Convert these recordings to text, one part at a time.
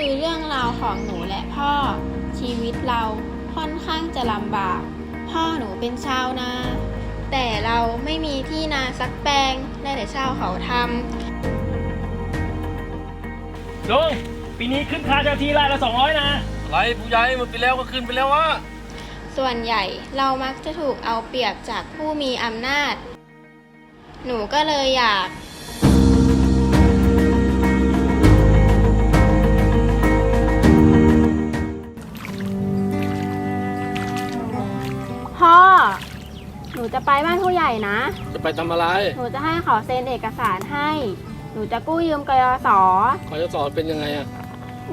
คือเรื่องราวของหนูและพ่อ ชีวิตเราค่อนข้างจะลำบาก พ่อหนูเป็นชาวนา แต่เราไม่มีที่นาสักแปลงได้แต่เช่าเขาทลุงปีนี้ขึ้นค่าเจ้าที่ไร่ละสองร้อยนะไรผู้ใหญ่มันไปแล้วก็ขึ้นไปแล้ววะำส่วนใหญ่เรามักจะถูกเอาเปรียบจากผู้มีอำนาจ หนูก็เลยอยาก นูจะไปบ้านผู้ใหญ่นะ จะไปทำอะไรหนูจะให้เขาเซ็นเอกสารให้ หนูจะกู้ยืมกยศขอจะสอนเป็นยังไงอะ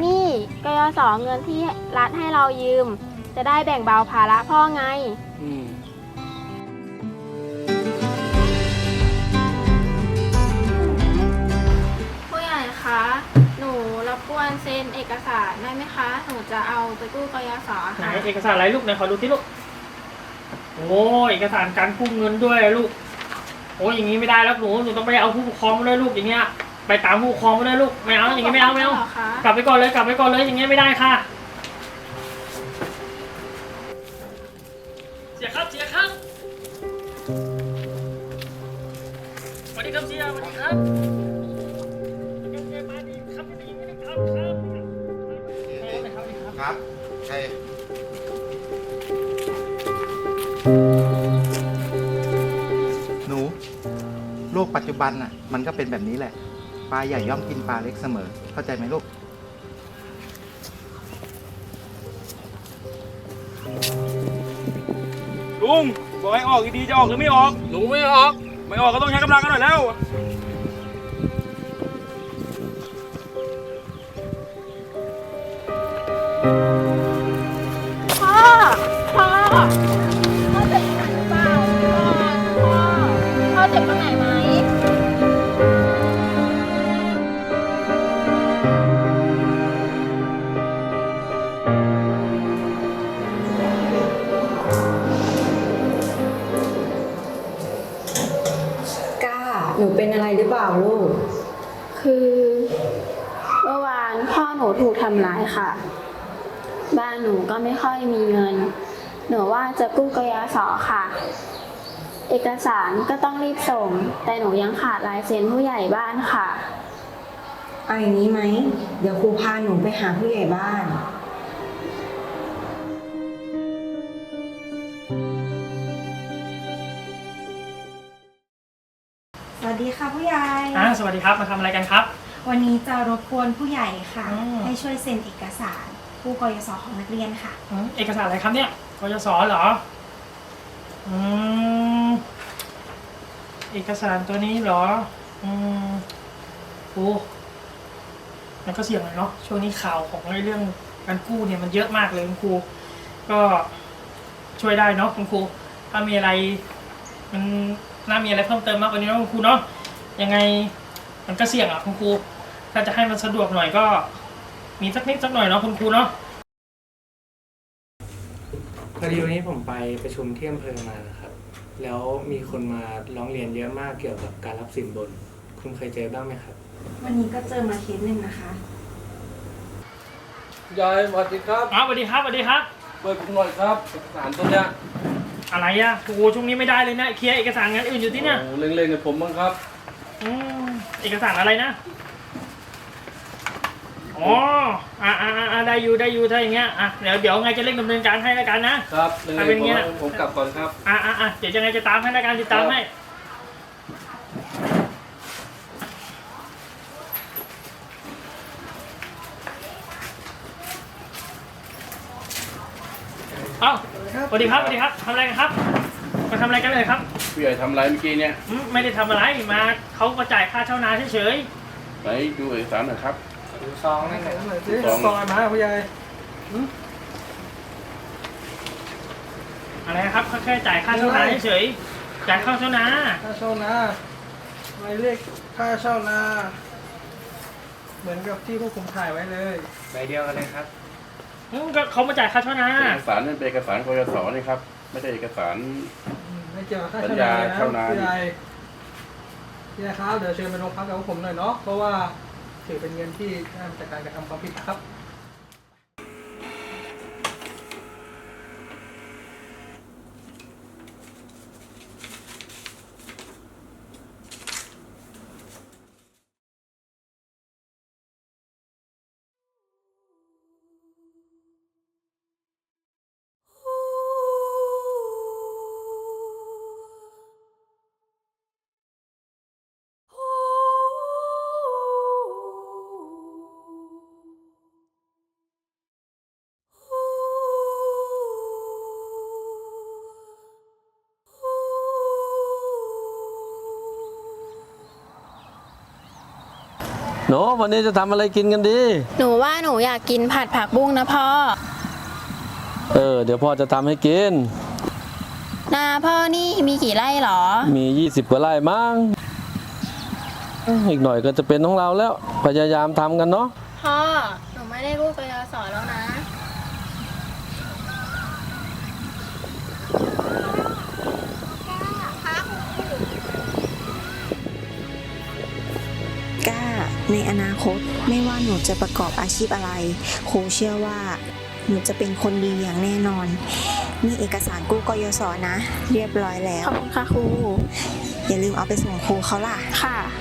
นี่กยศเงินที่รัฐให้เรายืม จะได้แบ่งเบาภาระพ่อไง อืมผู้ใหญ่คะ หนูรบกวนเซ็นเอกสารได้ไหมคะ หนูจะเอาไปกู้กยศไหนค่ะ เอกสารอะไรลูกไหนขอดูที่ลูก โอ้เอกสารการกู้เงินด้วยอะลูก โอ้อย่างนี้ไม่ได้แล้วหนูหนูต้องไปเอาผู้ปกครองมาด้วยลูกอย่างเงี้ย ไปตามผู้ปกครองมาด้วยลูกไม่เอาอย่างงี้ไม่เอาไม่เอาหรคะกลับไปก่อนเลยกลับไปก่อนเลยอย่างเงี้ยไม่ได้ค่ะ เสียครับเสียครับสวัสดีครับเสียสวัสดีครับยังไงมาดีครับไม่ ลกปัจจุบันน่ะ มันก็เป็นแบบนี้แหละ ปลาใหญ่ย่อมกินปลาเล็กเสมอ เข้าใจไหมลูก ลุงบอกให้ออกดีๆจะออกหรือไม่ออกลุงไม่ออก ไม่ออกก็ต้องใช้กำลังกันหน่อยแล้ว พ่อ พ่อ หนูเป็นอะไรหรือเปล่าลูก คือเมื่อวานพ่อหนูถูกทำร้ายค่ะ บ้านหนูก็ไม่ค่อยมีเงิน หนูว่าจะกู้กยศค่ะ เอกสารก็ต้องรีบส่ง แต่หนูยังขาดลายเซ็นผู้ใหญ่บ้านค่ะ เอาอย่างนี้ไหม เดี๋ยวครูพาหนูไปหาผู้ใหญ่บ้าน ดีค่ะผู้ใหญ่ อ่าสวัสดีครับ มาทำอะไรกันครับ วันนี้จะรบกวนผู้ใหญ่ค่ะ อืม ให้ช่วยเซ็นเอกสารผู้กยศของนักเรียนค่ะ อืมเอกสารอะไรครับเนี่ยกยศเหรอ อืม เอกสารตัวนี้เหรอ อืมโอ้มันก็เสี่ยงเลยเนาะ ช่วงนี้ข่าวของเรื่องการกู้เนี่ยมันเยอะมากเลยคุณครู ก็ช่วยได้เนาะคุณครู ถ้ามีอะไรมัน น่ามีอะไรเพิ่มเติมมากกว่านี้เนาะคุณครูเนาะยังไงมันก็เสี่ยงอะคุณครู ถ้าจะให้มันสะดวกหน่อยก็ มีสักนิดสักหน่อยเนาะคุณครูเนาะพอดีวันนี้ผมไปประชุมที่อำเภอมานะครับ แล้วมีคนมาร้องเรียนเยอะมากเกี่ยวกับการรับสินบน คุณเคยเจอบ้างไหมครับ วันนี้ก็เจอมาเคสหนึ่งนะคะ ยายสวัสดีครับอ๋อสวัสดีครับสวัสดีครับ เปิดผมหน่อยครับเอกสารตัวเนี้ย อะไรอะโอ้โหช่วงนี้ไม่ได้เลยนะ เคลียร์เอกสารงานอื่นอยู่ที่เนี่ยโอ้เล่งๆกับผมบ้างครับอืมเอกสารอะไรนะ อ๋อ อ่าอ่าอ่าได้อยู่ได้อยู่ถ้าอย่างเงี้ย อะ เดี๋ยวเดี๋ยวไงจะเร่งดำเนินการให้แล้วกันนะ ครับเล่งถ้าเป็นๆอย่างเงี้ยผมผมกลับก่อนครับ อ่าอ่าอ่าเดี๋ยวยังไงจะตามให้แล้วกันติดตามให้ เอ้าสวัสดีครับสวัสดีครับทำอะไรกันครับ มาทำอะไรกันเลยครับผู้ใหญ่ทำอะไรเมื่อกี้เนี่ยอืมไม่ได้ทำอะไรมาเขามาจ่ายค่าเช่านาเฉยไหนดูเอกสารหน่อยครับซองนั่นไหนหน่อยสิซอง ซองมาผู้ใหญ่ๆอะไรนะครับเขาแค่จ่ายค่าเช่านาเฉยๆจ่ายค่าเช่านาค่าเช่านาหมายเลขค่าเช่านา เหมือนกับที่พวกผมถ่ายไว้เลย ใบเดียวกันเลยครับ อืมก็เขามาจ่ายค่าเช่านา เอกสารนั่นเป็นเอกสารกยศนี่ครับ ไม่ได้เอกสารอืมไม่เกี่ยวกับค่าสัญเช่าญานาเลยนะเช่านาผู้ใหญ่พี่ใหญ่ครับเดี๋ยวเชิญไปโรงพักกับพวกผมหน่อยเนาะเพราะว่าถือเป็นเงินที่ได้มาจากการกระทำความผิดนะครับ หนูวันนี้จะทำอะไรกินกันดี หนูว่าหนูอยากกินผัดผักบุ้งนะพ่อเออ เดี๋ยวพ่อจะทำให้กิน นาพ่อนี่มีกี่ไร่หรอ มี 20 กว่าไร่มั้งอีกหน่อยก็จะเป็นของเราแล้ว พยายามทำกันเนาะ พ่อ หนูไม่ได้กู้กยศแล้วนะ ในอนาคตไม่ว่าหนูจะประกอบอาชีพอะไรครูเชื่อว่า หนูจะเป็นคนดีอย่างแน่นอน นี่เอกสารกู้กยศนะ เรียบร้อยแล้ขวอบคุณค่ะครู อย่าลืมเอาไปส่งครูเขาล่ะ ค่ะค